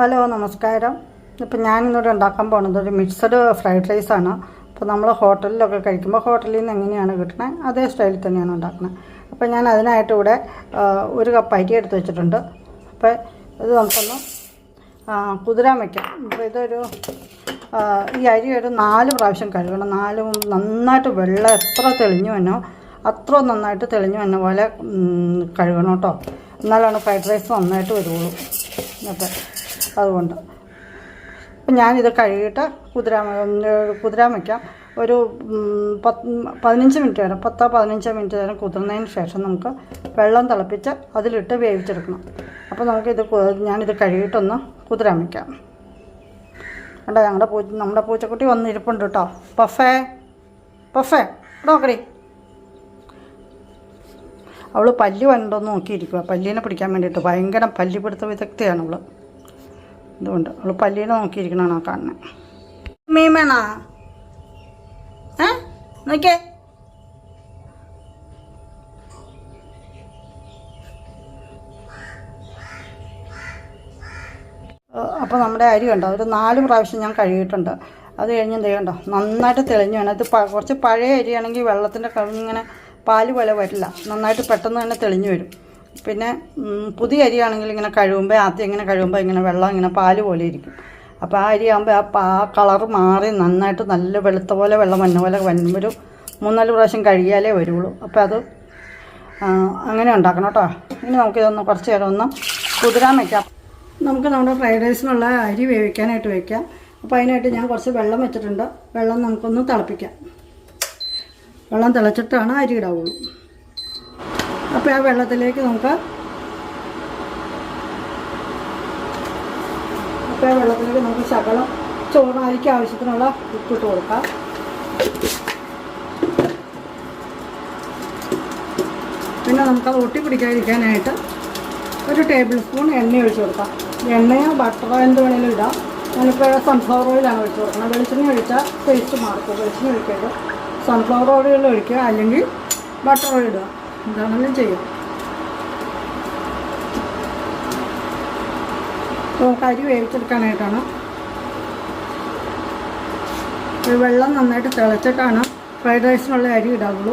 Hello നമസ്കാരം. ഇപ്പം ഞാനിന്നിവിടെ ഉണ്ടാക്കാൻ പോകുന്നത് ഒരു മിക്സഡ് ഫ്രൈഡ് റൈസ് ആണ്. അപ്പോൾ നമ്മൾ ഹോട്ടലിലൊക്കെ കഴിക്കുമ്പോൾ ഹോട്ടലിൽ നിന്ന് എങ്ങനെയാണ് കിട്ടുന്നത് അതേ സ്റ്റൈലിൽ തന്നെയാണ് ഉണ്ടാക്കുന്നത് അപ്പോൾ ഞാൻ അതിനായിട്ട് ഇവിടെ ഒരു കപ്പ് അരി എടുത്ത് വെച്ചിട്ടുണ്ട്. അപ്പോൾ ഇത് നമുക്കൊന്ന് കുതിരാൻ വയ്ക്കാം അപ്പോൾ ഇതൊരു ഈ അരി ഒരു നാല് പ്രാവശ്യം കഴുകണം. നാല് നന്നായിട്ട് വെള്ളം എത്ര തെളിഞ്ഞു വന്നോ അത്ര നന്നായിട്ട് തെളിഞ്ഞു വന്ന പോലെ കഴുകണം കേട്ടോ. എന്നാലാണ് ഫ്രൈഡ് റൈസ് നന്നായിട്ട് വരുള്ളൂ എന്നിട്ട് അതുകൊണ്ട്. ഞാനിത് കഴുകിയിട്ട് കുതിരാൻ കുതിരാൻ വയ്ക്കാം ഒരു പത്ത് പതിനഞ്ച് മിനിറ്റ് വരെ പത്തോ പതിനഞ്ചോ മിനിറ്റ് വരെ കുതിർന്നതിന് ശേഷം നമുക്ക് വെള്ളം തിളപ്പിച്ച് അതിലിട്ട് വേവിച്ചെടുക്കണം. അപ്പോൾ നമുക്കിത് ഞാനിത് കഴുകിയിട്ടൊന്ന് കുതിരാൻ വയ്ക്കാം കണ്ടോ ഞങ്ങളുടെ പൂ നമ്മുടെ പൂച്ചക്കുട്ടി വന്നിരിപ്പുണ്ട് കേട്ടോ. പഫേ പഫേ നോക്കടി. അവൾ പല്ല് വന്നിട്ടൊന്ന് നോക്കിയിരിക്കുക പല്ലിനെ പിടിക്കാൻ വേണ്ടിയിട്ട്. ഭയങ്കര പല്ലി പിടുത്ത വിദഗ്ധയാണ് അവൾ അതുകൊണ്ട് അവൾ പല്ലിനെ നോക്കിയിരിക്കണോ കാണുന്നത് മീൻ വേണോ ഏ? നോക്കിയേ. അപ്പോൾ നമ്മുടെ അരി കണ്ടോ? ഒരു നാല് പ്രാവശ്യം ഞാൻ കഴുകിയിട്ടുണ്ട്. അത് കഴിഞ്ഞ് എന്ത് ചെയ്യണ്ടോ? നന്നായിട്ട് തെളിഞ്ഞു വേണം. ഇത് കുറച്ച് പഴയ അരിയാണെങ്കിൽ വെള്ളത്തിന്റെ ഇങ്ങനെ പാൽ പോലെ വരില്ല. നന്നായിട്ട് പെട്ടെന്ന് തന്നെ തെളിഞ്ഞു വരും. പിന്നെ പുതിയ അരിയാണെങ്കിൽ ഇങ്ങനെ കഴുകുമ്പോൾ ആദ്യം ഇങ്ങനെ കഴുകുമ്പോൾ ഇങ്ങനെ വെള്ളം ഇങ്ങനെ പാൽ പോലെ ഇരിക്കും. അപ്പോൾ ആ അരിയാകുമ്പോൾ ആ പാ കളർ മാറി നന്നായിട്ട് നല്ല വെളുത്ത പോലെ വെള്ളം വന്ന പോലെ വരുമ്പോൾ മൂന്നാൽ പ്രാവശ്യം കഴുകിയാലേ വരുള്ളൂ. അപ്പോൾ അത് അങ്ങനെ ഉണ്ടാക്കണം കേട്ടോ ഇനി നമുക്കിതൊന്ന് കുറച്ച് നേരം ഒന്ന് കുതിരാൻ വയ്ക്കാം നമുക്ക് നമ്മുടെ ഫ്രൈഡ് റൈസിനുള്ള അരി വേവിക്കാനായിട്ട് വയ്ക്കാം അപ്പോൾ അതിനായിട്ട് ഞാൻ കുറച്ച് വെള്ളം വെച്ചിട്ടുണ്ട്. വെള്ളം നമുക്കൊന്ന് തിളപ്പിക്കാം. വെള്ളം തിളച്ചിട്ടാണ് അരി ഇടാവുള്ളൂ. അപ്പോൾ ആ വെള്ളത്തിലേക്ക് നമുക്ക് അപ്പോൾ ആ വെള്ളത്തിലേക്ക് നമുക്ക് ശകലം ചോറായിക്ക് അരിക്ക് ആവശ്യത്തിനുള്ള ഉപ്പിട്ട് കൊടുക്കാം. പിന്നെ നമുക്കത് ഒട്ടി പിടിക്കാതിരിക്കാനായിട്ട് ഒരു ടേബിൾ സ്പൂൺ എണ്ണ ഒഴിച്ചു കൊടുക്കാം. എണ്ണയോ ബട്ടറോ എന്ത് വേണേലും ഇടാം. ഞാനിപ്പോൾ സൺഫ്ലവർ ഓയിലാണ് ഒഴിച്ചു കൊടുക്കുന്നത്. വെളിച്ചെണ്ണ ഒഴിച്ചാൽ ടേസ്റ്റ് മാറും. വെളിച്ചെണ്ണ ഒഴിക്കരുത്. സൺഫ്ലവർ ഓയിൽ ഒഴിക്കുക. അല്ലെങ്കിൽ ബട്ടർ ഓയിൽ ഇടുക. എന്താണെങ്കിലും ചെയ്യും. നമുക്ക് അരി വേവിച്ചെടുക്കാനായിട്ടാണ്. വെള്ളം നന്നായിട്ട് തിളച്ചിട്ടാണ് ഫ്രൈഡ് റൈസിനുള്ള അരി ഇടാവുള്ളൂ.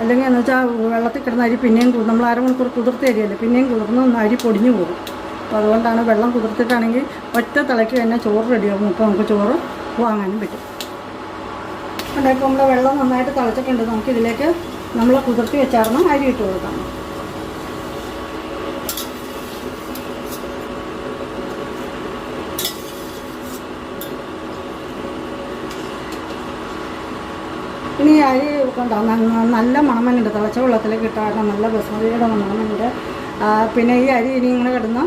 അല്ലെങ്കിൽ എന്ന് വെച്ചാൽ വെള്ളത്തിൽ കിടന്ന അരി പിന്നെയും കൂടും നമ്മൾ അരമണിക്കൂർ കുതിർത്ത അരിയല്ലേ പിന്നെയും കുതിർന്ന് അരി പൊടിഞ്ഞു പോകും. അപ്പോൾ അതുകൊണ്ടാണ് വെള്ളം കുതിർത്തിട്ടാണെങ്കിൽ ഒറ്റ തിളയ്ക്ക് തന്നെ ചോറ് റെഡിയാകും. അപ്പോൾ നമുക്ക് ചോറ് വാങ്ങാനും പറ്റും. അതെ ഇപ്പോൾ വെള്ളം നന്നായിട്ട് തിളച്ചിട്ടുണ്ട്. നമുക്ക് ഇതിലേക്ക് നമ്മൾ കുതിർത്തി വെച്ചാർന്ന് അരി ഇട്ട് കൊടുക്കാം. ഇനി അരി കൊണ്ട നല്ല മണമനുണ്ട്. തിളച്ച വെള്ളത്തിലേക്ക് ഇട്ടാൽ നല്ല ബസ്മതിയുടെ മണമനുണ്ട്. പിന്നെ ഈ അരി ഇനി ഇങ്ങനെ കിടന്ന്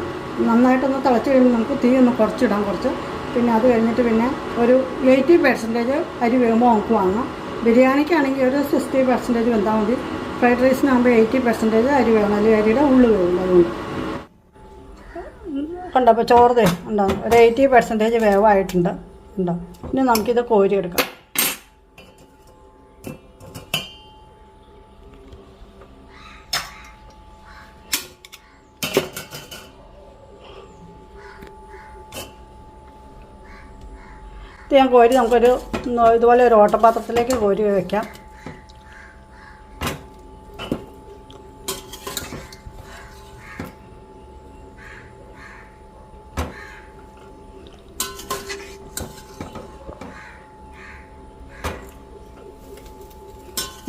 നന്നായിട്ടൊന്ന് തിളച്ച് കഴിയുമ്പോൾ നമുക്ക് തീ ഒന്ന് കുറച്ചിടാം കുറച്ച്. പിന്നെ അത് കഴിഞ്ഞിട്ട് പിന്നെ ഒരു എയ്റ്റി പെർസെന്റേജ് അരി വേകുമ്പോൾ നമുക്ക് വാങ്ങാം. ബിരിയാണിക്കാണെങ്കിൽ ഒരു സിക്സ്റ്റി പെർസെന്റേജ് വെന്താൽ മതി. ഫ്രൈഡ് റൈസിനാകുമ്പോൾ എയ്റ്റി പെർസെന്റേജ് അരി വേണം. അല്ലെങ്കിൽ അരിയുടെ ഉള്ളു വേവില്ല അതുകൊണ്ട്. കണ്ടോ? അപ്പോൾ ചോറ് ദേ ഉണ്ടോ? ഒരു എയ്റ്റി പെർസെന്റേജ് വേവായിട്ടുണ്ട്. ഉണ്ടോ? ഇനി നമുക്കിത് കോരിയെടുക്കാം. ഇത് ഞാൻ കോരി നമുക്കൊരു ഇതുപോലെ ഒരു ഓട്ടപാത്രത്തിലേക്ക് കോരി വയ്ക്കാം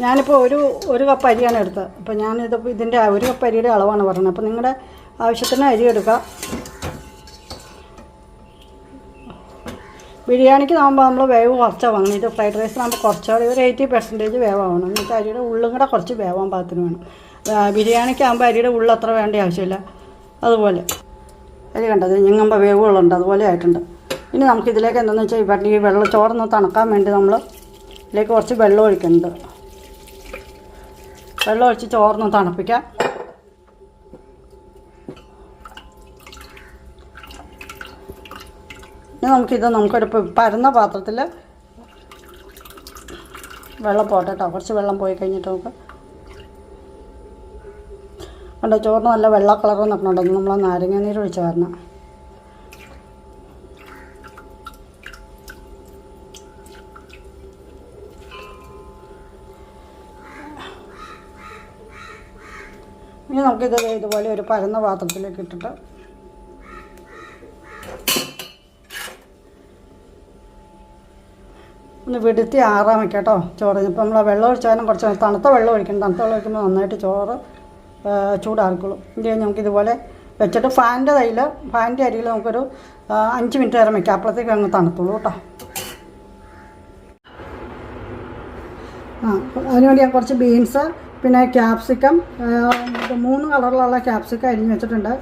ഞാനിപ്പോൾ ഒരു ഒരു കപ്പ് അരിയാണ് എടുത്തത്. അപ്പോൾ ഞാനിതിപ്പോൾ ഇതിന്റെ ഒരു കപ്പ് അരിയുടെ അളവാണ് പറഞ്ഞത്. അപ്പോൾ നിങ്ങളുടെ ആവശ്യത്തിന് അരി എടുക്കുക ബിരിയാണിക്ക് ആകുമ്പോൾ നമ്മൾ വേവ് കുറച്ചാണ് വാങ്ങുന്നത് ഇത് ഫ്രൈഡ് റൈസിനാകുമ്പോൾ കുറച്ചുകൂടി ഒരു എയ്റ്റി പെർസെന്റേജ് വേവാവണം എന്നിട്ട് അരിയുടെ ഉള്ളും കൂടെ കുറച്ച് വേവാൻ പാകത്തിന് വേണം. ബിരിയാണിക്ക് ബിരിയാണിക്കാകുമ്പോൾ അരിയുടെ ഉള്ളിൽ അത്ര വേണ്ട ആവശ്യമില്ല. അതുപോലെ. അരി കണ്ടത് ഞങ്ങുമ്പോൾ വേവുകളുണ്ട്. അതുപോലെ ആയിട്ടുണ്ട്. ഇനി നമുക്കിതിലേക്ക് എന്താണെന്ന് വെച്ചാൽ ഈ ഈ വെള്ളം ചോറൊന്ന് തണുക്കാൻ വേണ്ടി നമ്മൾ ഇതിലേക്ക് കുറച്ച് വെള്ളം ഒഴിക്കുന്നുണ്ട്. വെള്ളം ഒഴിച്ച് ചോറൊന്ന് തണുപ്പിക്കാം. ഇനി നമുക്കിത് നമുക്കൊരു പരന്ന പാത്രത്തിൽ വെള്ളം പോട്ടെ കേട്ടോ കുറച്ച് വെള്ളം പോയി കഴിഞ്ഞിട്ട് നമുക്ക് കണ്ടോ ചോറിന് നല്ല വെള്ള കളർ നിൽക്കണുണ്ടെങ്കിൽ നമ്മൾ നാരങ്ങ നീര് ഒഴിച്ച് വരണം. ഇനി നമുക്കിത് ഇതുപോലെ ഒരു പരന്ന പാത്രത്തിലേക്ക് ഇട്ടിട്ട് ഒന്ന് വിടുത്തി ആറാൻ വയ്ക്കാം കേട്ടോ ചോറ്. ഇപ്പം നമ്മൾ വെള്ളം ഒഴിച്ചാലും കുറച്ച് തണുത്ത വെള്ളം ഒഴിക്കണം. തണുത്ത വെള്ളം ഒഴിക്കുമ്പോൾ നന്നായിട്ട് ചോറ് ചൂടാക്കുള്ളൂ ഇത് കഴിഞ്ഞ് നമുക്കിതുപോലെ വെച്ചിട്ട് ഫാനിന്റെ കയ്യിൽ ഫാനിന്റെ അരിയിൽ നമുക്കൊരു അഞ്ച് മിനിറ്റ് നേരം വയ്ക്കാം അപ്പോഴത്തേക്ക് അങ്ങ് തണുത്തുള്ളൂ കേട്ടോ. ആ അതിനുവേണ്ടി ഞാൻ കുറച്ച് ബീൻസ് പിന്നെ ക്യാപ്സിക്കം മൂന്ന് കളറിലുള്ള ക്യാപ്സിക്കം അരിഞ്ഞ് വെച്ചിട്ടുണ്ട്.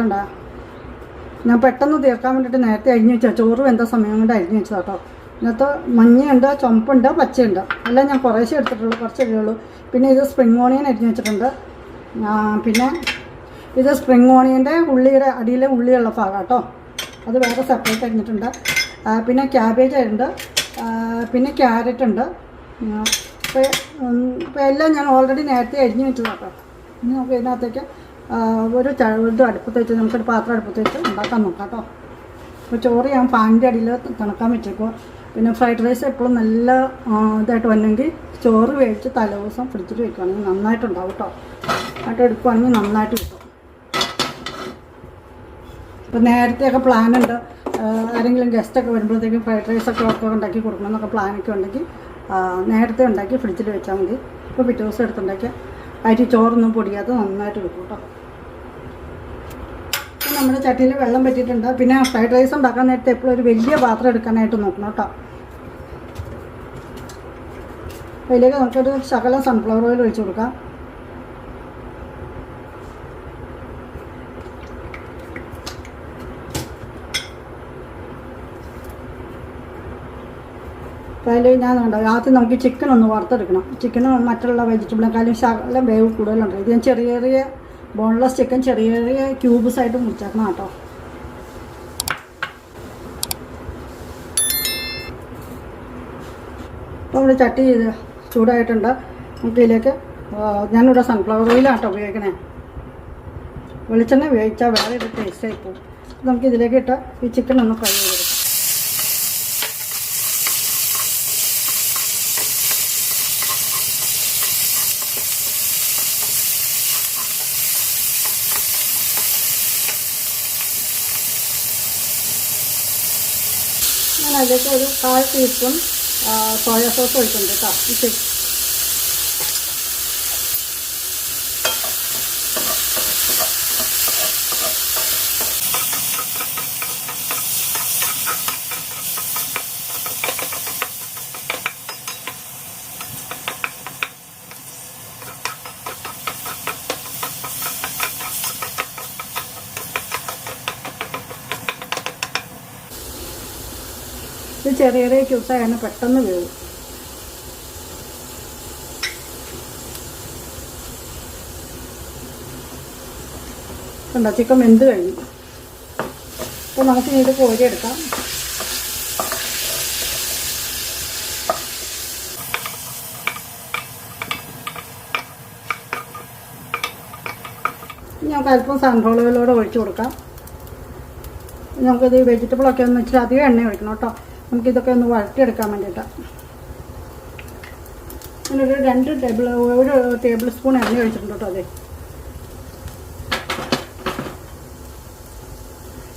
കണ്ട? ഞാൻ പെട്ടെന്ന് തീർക്കാൻ വേണ്ടിയിട്ട് നേരത്തെ അരിഞ്ഞ് വെച്ചാൽ ചോറ് വെന്ത സമയം കൊണ്ട് അരിഞ്ഞ് വെച്ചതാ ഇതിനകത്ത് മഞ്ഞയുണ്ട് ചുമപ്പുണ്ട് പച്ചയുണ്ട്? എല്ലാം ഞാൻ കുറേശ്ശേ എടുത്തിട്ടുള്ളൂ കുറച്ച് അരിയുള്ളൂ പിന്നെ ഇത് സ്പ്രിംഗ് ഓണിയൻ അരിഞ്ഞ് വെച്ചിട്ടുണ്ട്. പിന്നെ ഇത് സ്പ്രിംഗ് ഓണിയന്റെ ഉള്ളിയുടെ അടിയിലെ ഉള്ളിയുള്ള ഭാഗം കേട്ടോ. അത് വേറെ സെപ്പറേറ്റ് അരിഞ്ഞിട്ടുണ്ട്. പിന്നെ ക്യാബേജ് ഉണ്ട് പിന്നെ ക്യാരറ്റ് ഉണ്ട്. ഇപ്പോൾ എല്ലാം ഞാൻ ഓൾറെഡി നേരത്തെ അരിഞ്ഞ് വെച്ചതാണ് കേട്ടോ. ഇനി നമുക്ക് ഇതിനകത്തേക്ക് ഒരു ഇത് അടുപ്പത്ത് വെച്ച് നമുക്കൊരു പാത്രം അടുപ്പത്ത് വെച്ച് ഉണ്ടാക്കാൻ നോക്കാം കേട്ടോ. അപ്പോൾ ചോറ് ഞാൻ പാനിന്റെ അടിയിൽ തണുക്കാൻ വെച്ചേക്കുക പിന്നെ ഫ്രൈഡ് റൈസ് എപ്പോഴും നല്ല ഇതായിട്ട് വന്നെങ്കിൽ ചോറ് വേവിച്ച് തലേദിവസം ഫ്രിഡ്ജിൽ വെക്കുകയാണെങ്കിൽ നന്നായിട്ടുണ്ടാവും കേട്ടോ ആയിട്ട് എടുക്കുകയാണെങ്കിൽ നന്നായിട്ട് കിട്ടും. ഇപ്പം നേരത്തെയൊക്കെ പ്ലാനുണ്ട് ആരെങ്കിലും ഗസ്റ്റൊക്കെ വരുമ്പോഴത്തേക്കും ഫ്രൈഡ് റൈസൊക്കെ ഒക്കെ ഉണ്ടാക്കി കൊടുക്കണമെന്നൊക്കെ പ്ലാനൊക്കെ ഉണ്ടെങ്കിൽ നേരത്തെ ഉണ്ടാക്കി ഫ്രിഡ്ജിൽ വെച്ചാൽ മതി. ഇപ്പോൾ പിറ്റേ ദിവസം എടുത്തുണ്ടാക്കിയാൽ അരി ചോറൊന്നും പൊടിയാതെ നന്നായിട്ട് കിട്ടും കേട്ടോ നമ്മുടെ ചട്ടിയിൽ വെള്ളം പറ്റിയിട്ടുണ്ട്. പിന്നെ ഫ്രൈഡ് റൈസ് ഉണ്ടാക്കാൻ നേരത്തെ എപ്പോഴും ഒരു വലിയ പാത്രം എടുക്കാനായിട്ട് നോക്കണം കേട്ടോ. അതിലേക്ക് നമുക്കൊരു ശകലം സൺഫ്ലവർ ഓയിൽ ഒഴിച്ചു കൊടുക്കാം. അതിൽ ഞാൻ ഉണ്ടാവും ആദ്യം നമുക്ക് ചിക്കൻ ഒന്ന് വറുത്തെടുക്കണം. ചിക്കൻ മറ്റുള്ള വെജിറ്റബിളിനെക്കാളും ശകലം വേവ് കൂടുതലുണ്ട്. ഇത് ഞാൻ ചെറിയ ചെറിയ ബോൺലെസ് ചിക്കൻ ചെറിയ ചെറിയ ക്യൂബ്സ് ആയിട്ട് മുറിച്ചേക്കണം കേട്ടോ. അപ്പോൾ ഇവിടെ ചട്ടി ചെയ്ത് ചൂടായിട്ടുണ്ട്. നമുക്ക് ഇതിലേക്ക് ഞാനിവിടെ സൺഫ്ലവർ ഓയിലാണ് കേട്ടോ ഉപയോഗിക്കണേ. വെളിച്ചെണ്ണ ഉപയോഗിച്ചാൽ വേറെ ഒരു ടേസ്റ്റ് ആയി പോകും. നമുക്ക് ഇതിലേക്ക് ഇട്ട് ഈ ചിക്കൻ ഒന്ന് ഫ്രൈ ചെയ്തെടുക്കാം. അതിലേക്ക് ഒരു കാൽ ടീസ്പൂൺ സോയാ സോസ് ഒഴിക്കുന്നുണ്ട് കേട്ടോ ചെറിയ ചെറിയ ക്യൂസായാണ് പെട്ടെന്ന് വേവും കണ്ടോ ചിക്കൻ വെന്ത് കഴിഞ്ഞു. അപ്പോൾ നമുക്ക് ഇത് കോരിയെടുക്കാം നമുക്ക് അല്പം സൺഫ്ലവർ ഒഴിച്ചു കൊടുക്കാം. നമുക്കിത് വെജിറ്റബിളൊക്കെ ഒന്ന് ഇച്ചിരി അധികം എണ്ണ ഒഴിക്കണം കേട്ടോ. നമുക്കിതൊക്കെ ഒന്ന് വഴറ്റിയെടുക്കാൻ വേണ്ടിയിട്ടാണ് അങ്ങനൊരു രണ്ട് ടേബിൾ ഒരു ടേബിൾ സ്പൂൺ എണ്ണ ഒഴിച്ചിട്ടുണ്ട് കേട്ടോ അതെ.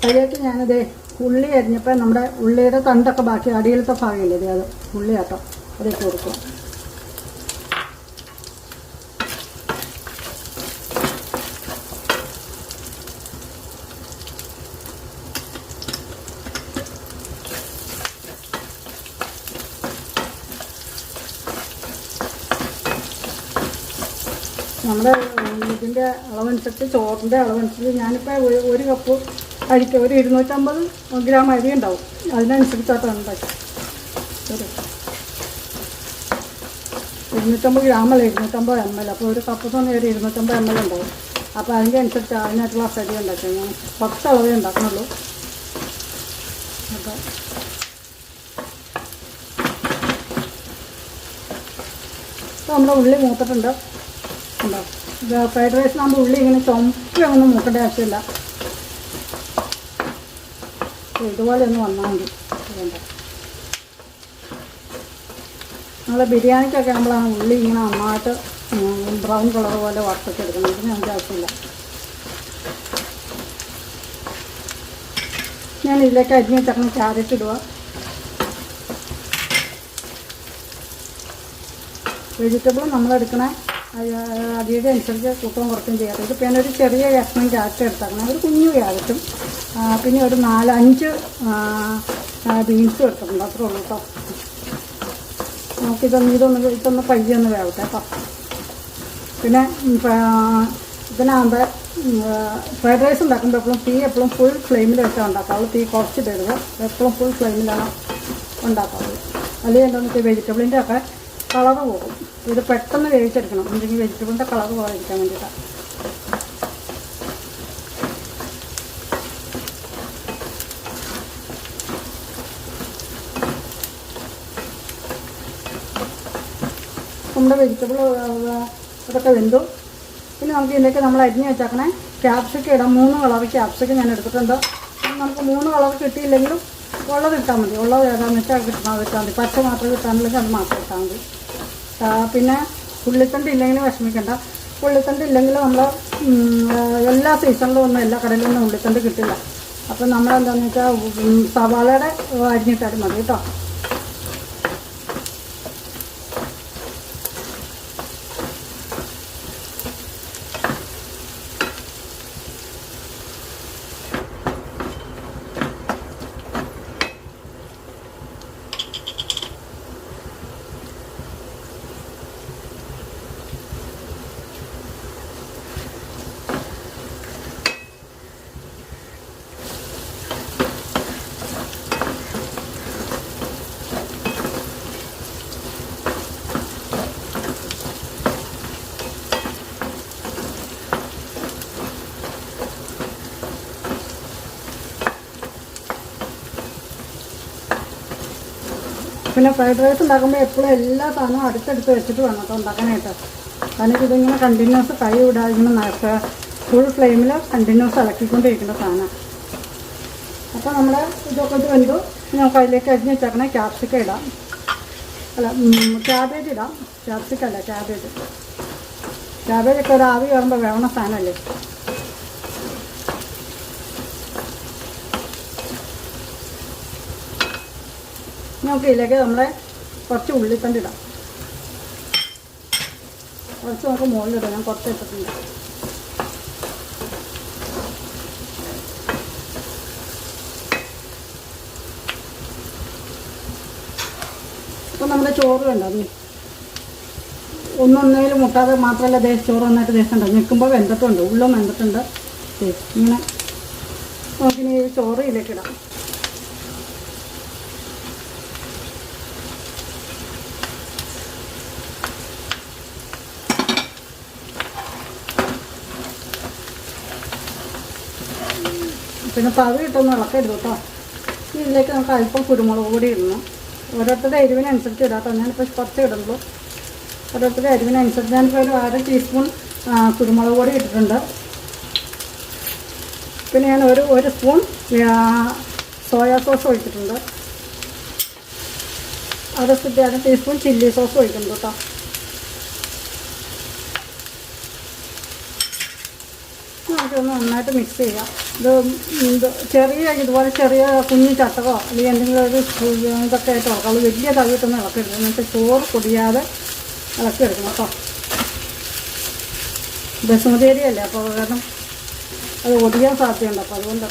അതിലേക്ക് ഞാനത് ഉള്ളി അരിഞ്ഞപ്പോൾ നമ്മുടെ ഉള്ളിയുടെ തണ്ടൊക്കെ ബാക്കി അടിയിലത്തെ ഭാഗമില്ലേ അത് ഉള്ളി കേട്ടോ അതിട്ട് കൊടുക്കും. നമ്മുടെ ഇതിന്റെ അളവനുസരിച്ച് ചോറിന്റെ അളവനുസരിച്ച് ഞാനിപ്പോൾ ഒരു ഒരു കപ്പ് അരിക്ക് ഒരു ഇരുന്നൂറ്റമ്പത് ഗ്രാം അരി ഉണ്ടാവും. അതിനനുസരിച്ചാട്ടാണ് ഉണ്ടാക്കി ഇരുന്നൂറ്റമ്പത് ഗ്രാമല്ല ഇരുന്നൂറ്റമ്പത് എം എൽ. അപ്പോൾ ഒരു കപ്പ് തന്നെ ഒരു ഇരുന്നൂറ്റമ്പത് എം എൽ ഉണ്ടാവും. അപ്പോൾ അതിന്റെ അനുസരിച്ച് അതിനായിട്ടുള്ള അരി ഉണ്ടാക്കി ഞാൻ പത്ത് അളവേ ഉണ്ടാക്കുന്നുള്ളൂ. അപ്പോൾ നമ്മുടെ ഉള്ളി മൂത്തിട്ടുണ്ട്. ഉണ്ടോ ഇത് ഫ്രൈഡ് റൈസിനാകുമ്പോൾ ഉള്ളി ഇങ്ങനെ ചുമക്കി ഒന്നും മൂക്കേണ്ട ആവശ്യമില്ല. ഇതുപോലെ ഒന്ന് വന്നാൽ മതി. അതുകൊണ്ട് നമ്മൾ ബിരിയാണിക്കൊക്കെ ഉള്ളി ഇങ്ങനെ നന്നായിട്ട് ബ്രൗൺ കളർ പോലെ വറുത്തൊക്കെ എടുക്കുന്നത്. ഇതിന് അതിന്റെ ആവശ്യമില്ല. ഞാൻ ഇതിലേക്ക് അരിഞ്ഞ് വെച്ചേക്കണം ക്യാരറ്റ് ഇടുക വെജിറ്റബിൾ നമ്മളെടുക്കണേ അതിയുടെ അനുസരിച്ച് കൂട്ടവും കുറച്ചും ചെയ്യാറ് ഇത് പിന്നെ ഒരു ചെറിയ കഷ്ണം ക്യാരറ്റ് എടുത്തേക്കണം ഒരു കുഞ്ഞു ക്യാരറ്റും പിന്നെ ഒരു നാലഞ്ച് ബീൻസും എടുത്തിട്ടുണ്ട്. അത്രേ ഉള്ളൂ കേട്ടോ. നമുക്കിതൊന്ന് ഇതൊന്ന് ഇതൊന്ന് പയ്യൊന്ന് വേവട്ടെ കേട്ടോ. പിന്നെ ഇതിനാകുമ്പോൾ ഫ്രൈഡ് റൈസ് ഉണ്ടാക്കുമ്പോൾ എപ്പോഴും തീ എപ്പോഴും ഫുൾ ഫ്ലെയിമിൽ വെച്ചാൽ ഉണ്ടാക്കാവുള്ളൂ തീ കുറച്ച് തരുക എപ്പോഴും ഫുൾ ഫ്ലെയിമിലാണ് ഉണ്ടാക്കാവുള്ളൂ അല്ലെങ്കിൽ എന്താണെന്ന് വെച്ചാൽ വെജിറ്റബിളിന്റെ ഒക്കെ കളറ് പോകും. ഇത് പെട്ടെന്ന് വേവിച്ചെടുക്കണം. എന്തെങ്കിലും വെജിറ്റബിളിന്റെ കളറ് പോകാതിരിക്കാൻ വേണ്ടിയിട്ടാണ് നമ്മുടെ വെജിറ്റബിൾ ഇതൊക്കെ വെന്തു. പിന്നെ നമുക്ക് ഇതിലേക്ക് നമ്മൾ അരിഞ്ഞ് വെച്ചേക്കണേ. ക്യാപ്സിക്ക ഇടാം. മൂന്ന് കളർ ക്യാപ്സിക്ക ഞാൻ എടുത്തിട്ടുണ്ട്. നമുക്ക് മൂന്ന് കളർ കിട്ടിയില്ലെങ്കിലും ഉള്ളത് ഇട്ടാൽ മതി. ഉള്ളത് ഏതാണെന്ന് വെച്ചാൽ കിട്ടണം ഇട്ടാൽ മതി. പച്ച മാത്രം കിട്ടാനില്ലെങ്കിൽ അത് മാത്രം ഇട്ടാൽ മതി. പിന്നെ ഉള്ളിത്തണ്ട് ഇല്ലെങ്കിൽ വിഷമിക്കണ്ട. ഉള്ളിത്തണ്ട് ഇല്ലെങ്കിൽ നമ്മൾ എല്ലാ സീസണിലും ഒന്നും എല്ലാ കടയിലൊന്നും ഉള്ളിത്തണ്ട് കിട്ടില്ല. അപ്പം നമ്മളെന്താണെന്ന് വെച്ചാൽ സവാളയുടെ അരിഞ്ഞിട്ടാലും മതി കേട്ടോ. പിന്നെ ഫ്രൈഡ് റൈസ് ഉണ്ടാക്കുമ്പോൾ എപ്പോഴും എല്ലാ സാധനവും അടുത്തടുത്ത് വെച്ചിട്ട് വേണം കേട്ടോ ഉണ്ടാക്കാനായിട്ട്. കാരണം ഇതിങ്ങനെ കണ്ടിന്യൂസ് കൈ വിടാതിങ്ങനെ ഫുൾ ഫ്ലെയിമിൽ കണ്ടിന്യൂസ് ഇളക്കിക്കൊണ്ടിരിക്കുന്ന സാധനം. അപ്പോൾ നമ്മൾ ഇതൊക്കെ ഇത് വെന്തു. നമുക്ക് അതിലേക്ക് അരിഞ്ഞ് വെച്ചേക്കണേ ക്യാപ്സിക്ക ഇടാം. അല്ല ക്യാബേജ് ഇടാം. ക്യാപ്സിക്കല്ല ക്യാബേജ് ക്യാബേജൊക്കെ ഒരു ആവി കയറുമ്പോൾ വേവണ സാധനമല്ലേ നമുക്ക് ഇതിലേക്ക് നമ്മളെ കുറച്ച് ഉള്ളിത്തണ്ട് ഇടാം. കുറച്ച് നമുക്ക് മുകളിലിടാം. ഞാൻ കുറച്ച് ഇട്ടിട്ടുണ്ട്. അപ്പം നമ്മുടെ ചോറ് കണ്ടോ? ഒന്നൊന്നേലും മുട്ടാതെ മാത്രമല്ല ദേശ ചോറ് നന്നായിട്ട് ദേശമുണ്ട് നിൽക്കുമ്പോൾ വെന്തിട്ടുണ്ട്. ഉള്ളും വെന്തിട്ടുണ്ട്. ഇങ്ങനെ നമുക്കിനി ചോറ് ഇതിലേക്ക് പിന്നെ തവി ഇട്ടൊന്ന് ഇളക്കരുത് കേട്ടോ. ഇതിലേക്ക് നമുക്ക് അല്പം കുരുമുളക് കൂടി ഇടണം. ഓരോരുത്തരുടെ എരിവിനനുസരിച്ച് ഇടാം കേട്ടോ. ഞാനിപ്പോൾ കുറച്ച് ഇടുള്ളൂ ഓരോരുത്തരുടെ എരിവിനനുസരിച്ച് ഞാനിപ്പോൾ ഒരു അര ടീസ്പൂൺ കുരുമുളക് കൂടി ഇട്ടിട്ടുണ്ട്. പിന്നെ ഞാൻ ഒരു ഒരു സ്പൂൺ സോയാ സോസ് ഒഴിച്ചിട്ടുണ്ട്. അര അര ടീസ്പൂൺ ചില്ലി സോസ് ഒഴിക്കുന്നുണ്ട് കേട്ടോ. നമുക്കൊന്ന് നന്നായിട്ട് മിക്സ് ചെയ്യാം. ഇത് ചെറിയ ഇതുപോലെ ചെറിയ കുഞ്ഞു ചട്ടകോ അല്ലെങ്കിൽ എന്തെങ്കിലും ഒരു ഇതൊക്കെ ആയിട്ട് ഇളക്കാം വലിയ തവിട്ടൊന്നും ഇളക്കരുത്. എന്നിട്ട് ചോറ് പൊടിയാതെ ഇളക്കിയെടുക്കണം കേട്ടോ. ബസുമതി അരിയല്ലേ അപ്പോൾ കാരണം അത് ഒടിയാൻ സാധ്യതയുണ്ട്. അപ്പോൾ അതുകൊണ്ട്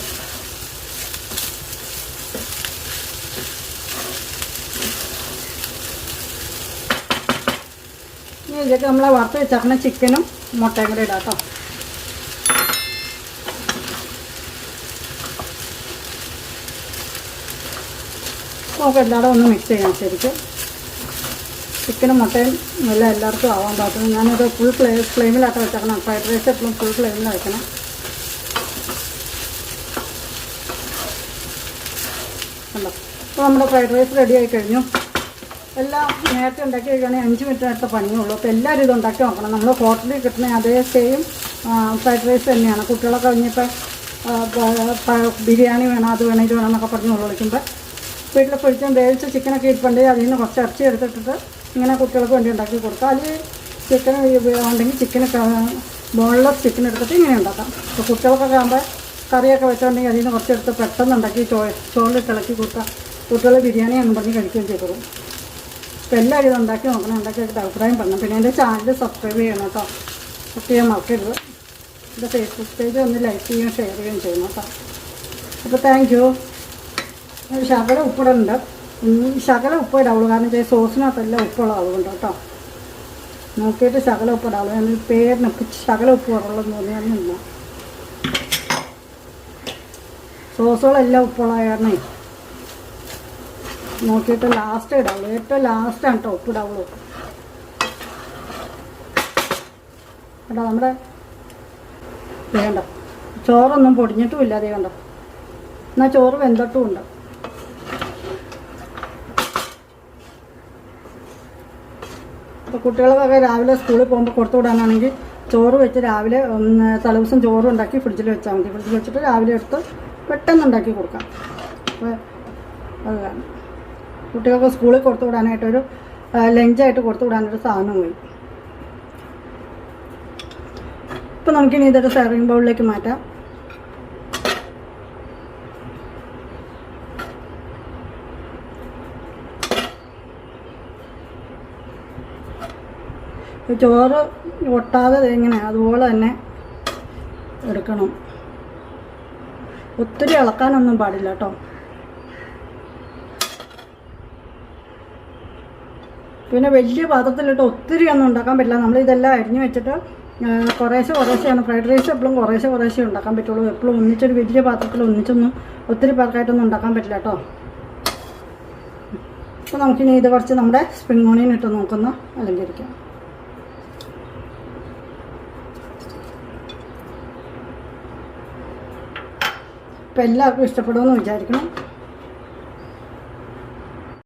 ഇനി ഇതിലേക്ക് നമ്മളെ വറുത്ത് വെച്ചേക്കണ ചിക്കനും മുട്ടയും കൂടെ ഇടാം കേട്ടോ. നമുക്ക് എല്ലാവരും ഒന്ന് മിക്സ് ചെയ്യാം ശരിക്കും. ചിക്കനും മുട്ടയും എല്ലാം എല്ലാവർക്കും ആവാൻ പാകത്തിന്. ഞാനത് ഫുൾ ഫ്ലേ ഫ്ലെയിമിലാക്കി വെച്ചേക്കണം. ഫ്രൈഡ് റൈസ് എപ്പോഴും ഫുൾ ഫ്ലെയിമിൽ വെക്കണം. കണ്ടോ? അപ്പോൾ നമ്മുടെ ഫ്രൈഡ് റൈസ് റെഡിയായി കഴിഞ്ഞു. എല്ലാം നേരത്തെ ഉണ്ടാക്കി കഴിക്കുകയാണെങ്കിൽ അഞ്ച് മിനിറ്റ് നേരത്തെ പണിയുള്ളൂ. അപ്പോൾ എല്ലാവരും ഇത് ഉണ്ടാക്കി നോക്കണം. നമ്മൾ ഹോട്ടലിൽ കിട്ടുന്ന അതേ സെയിം ഫ്രൈഡ് റൈസ് തന്നെയാണ്. കുട്ടികളൊക്കെ കഴിഞ്ഞിപ്പോൾ ബിരിയാണി വേണം അത് വേണം ഇത് വേണം എന്നൊക്കെ പറഞ്ഞ് വിളിക്കുമ്പോൾ വീട്ടിൽ പൊരിച്ചും വേവിച്ച ചിക്കനൊക്കെ ഇരിപ്പുണ്ട്. അതിൽ നിന്ന് കുറച്ച് ഇറച്ചി എടുത്തിട്ടിട്ട് ഇങ്ങനെ കുട്ടികൾക്ക് വേണ്ടി ഉണ്ടാക്കി കൊടുക്കുക അതിൽ ചിക്കൻ ഉണ്ടെങ്കിൽ ചിക്കനൊക്കെ ബോൺലെസ് ചിക്കൻ എടുത്തിട്ട് ഇങ്ങനെ ഉണ്ടാക്കാം. ഇപ്പോൾ കുട്ടികൾക്കൊക്കെ ആകുമ്പോൾ കറിയൊക്കെ വെച്ചിട്ടുണ്ടെങ്കിൽ അതിൽ നിന്ന് കുറച്ചെടുത്ത് പെട്ടെന്ന് ഉണ്ടാക്കി ചോ ചോറിൽ തിളക്കി കൊടുക്കുക കുട്ടികൾ ബിരിയാണി എന്ന് പറഞ്ഞ് കഴിക്കുകയും ചെയ്തോളും അപ്പോൾ എല്ലാവരും ഇത് ഉണ്ടാക്കി നോക്കണം ഉണ്ടാക്കി എടുത്ത് അഭിപ്രായം പറഞ്ഞു പിന്നെ എന്റെ ചാനൽ സബ്സ്ക്രൈബ് ചെയ്യണം കേട്ടോ. ചെയ്യാൻ മറക്കരുത്. എന്റെ ഫേസ്ബുക്ക് പേജ് ഒന്ന് ലൈക്ക് ചെയ്യുകയും ഷെയർ ചെയ്യുകയും ചെയ്യണം കേട്ടോ. അപ്പോൾ താങ്ക് ശകല ഉപ്പിടുന്നുണ്ട് ശകല ഉപ്പ് ഇടാവുള്ളൂ കാരണം വെച്ചാൽ സോസിനകത്തെല്ലാം ഉപ്പുള്ള അതുകൊണ്ട് കേട്ടോ. നോക്കിയിട്ട് ശകല ഉപ്പ് ഇടാവുള്ളൂ ഞാൻ പേരിന് ശകല ഉപ്പ് കുറവുള്ളതെന്ന് തോന്നിയൊന്നുമില്ല സോസുകളെല്ലാം ഉപ്പുള്ള കാരണേ. നോക്കിയിട്ട് ലാസ്റ്റ് ഇടാവുള്ളൂ. ഏറ്റവും ലാസ്റ്റാണ് കേട്ടോ ഉപ്പ് ഇടാവുള്ളൂ കേട്ടോ നമ്മുടെ വേണ്ട ചോറൊന്നും പൊടിഞ്ഞിട്ടുമില്ല അതേ കണ്ടോ? എന്നാൽ ചോറ് വെന്തട്ടും ഉണ്ട് കുട്ടികൾക്കൊക്കെ രാവിലെ സ്കൂളിൽ പോകുമ്പോൾ കൊടുത്തു വിടാനാണെങ്കിൽ ചോറ് വെച്ച് രാവിലെ തലേദിവസം ചോറ് ഉണ്ടാക്കി ഫ്രിഡ്ജിൽ വെച്ചാൽ മതി. ഫ്രിഡ്ജിൽ വെച്ചിട്ട് രാവിലെ എടുത്ത് പെട്ടെന്ന് ഉണ്ടാക്കി കൊടുക്കാം. അപ്പോൾ അത് കാരണം കുട്ടികൾക്ക് സ്കൂളിൽ കൊടുത്തു വിടാനായിട്ടൊരു ലഞ്ചായിട്ട് കൊടുത്തു വിടാനൊരു സാധനം പോയി ഇപ്പം നമുക്കിനി ഇതൊരു സെർവിങ് ബൗളിലേക്ക് മാറ്റാം ഈ ചോറ് ഒട്ടാതെ ഇങ്ങനെ അതുപോലെ തന്നെ എടുക്കണം. ഒത്തിരി ഇളക്കാനൊന്നും പാടില്ല കേട്ടോ. പിന്നെ വലിയ പാത്രത്തിലിട്ട് ഒത്തിരി ഒന്നും ഉണ്ടാക്കാൻ പറ്റില്ല. നമ്മൾ ഇതെല്ലാം അരിഞ്ഞു വെച്ചിട്ട് കുറേശ്ശെ കുറേശ്ശെയാണ് ഫ്രൈഡ് റൈസ് എപ്പോഴും കുറേശ്ശെ കുറേശ്ശെ ഉണ്ടാക്കാൻ പറ്റുള്ളൂ. എപ്പോഴും ഒന്നിച്ചൊരു വലിയ പാത്രത്തിൽ ഒന്നിച്ചൊന്നും ഒത്തിരി പേർക്കായിട്ടൊന്നും ഉണ്ടാക്കാൻ പറ്റില്ല കേട്ടോ. അപ്പോൾ നമുക്കിനി ഇത് കുറച്ച് നമ്മുടെ സ്പ്രിംഗ് ഓണിയൻ നോക്കുന്ന. അലങ്കരിക്കാം ഇപ്പം എല്ലാവർക്കും ഇഷ്ടപ്പെടുമെന്ന് വിചാരിക്കണം.